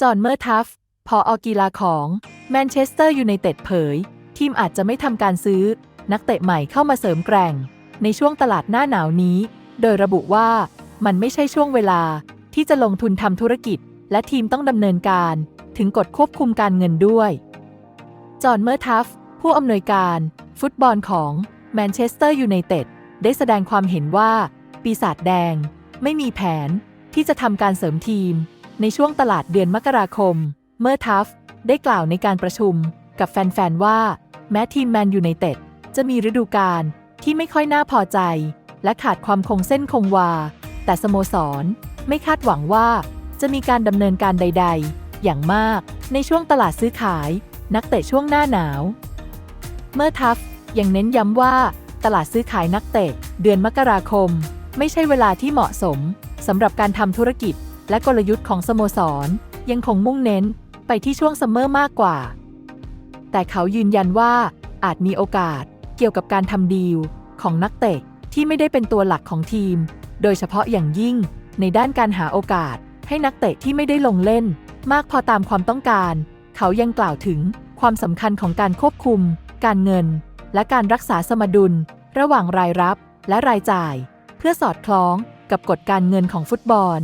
จอห์นเมอร์ทัฟพออกีฬาของแมนเชสเตอร์ยูไนเต็ดเผย ทีมอาจจะไม่ทำการซื้อ นักเตะใหม่เข้ามาเสริมแกร่ง ในช่วงตลาดหน้าหนาวนี้ โดยระบุว่ามันไม่ใช่ช่วงเวลา ที่จะลงทุนทำธุรกิจ และทีมต้องดำเนินการ ถึงกฎควบคุมการเงินด้วย จอห์นเมอร์ทัฟผู้อำนวยการ ฟุตบอลของแมนเชสเตอร์ยูไนเต็ดได้แสดงความเห็นว่า ปีศาจแดง ไม่มีแผน ที่จะทำการเสริมทีม ในช่วงตลาดเดือนมกราคม เมื่อทัฟได้กล่าวในการประชุมกับแฟน ๆ ว่า แม้ทีมแมนยูไนเต็ดจะมีฤดูกาลที่ไม่ค่อยน่าพอใจ และขาดความคงเส้นคงวา แต่สโมสร ไม่คาดหวังว่าจะมีการดำเนินการใด ๆ อย่างมากในช่วงตลาดซื้อขาย นักเตะช่วงหน้าหนาว เมื่อทัฟยังเน้นย้ำว่าตลาดซื้อขายนักเตะเดือนมกราคม ไม่ใช่เวลาที่เหมาะสมสำหรับการทำธุรกิจ และกลยุทธ์ของสโมสร ยังคงมุ่งเน้นไปที่ช่วงซัมเมอร์มากกว่า แต่เขายืนยันว่าอาจมีโอกาสเกี่ยวกับการทำดีลของนักเตะที่ไม่ได้เป็นตัวหลักของทีม โดยเฉพาะอย่างยิ่งในด้านการหาโอกาสให้นักเตะที่ไม่ได้ลงเล่น มากพอตามความต้องการ เขายังกล่าวถึงความสำคัญของการควบคุม การเงิน และการรักษาสมดุล ระหว่างรายรับและรายจ่าย เพื่อสอดคล้องกับกฎการเงินของฟุตบอล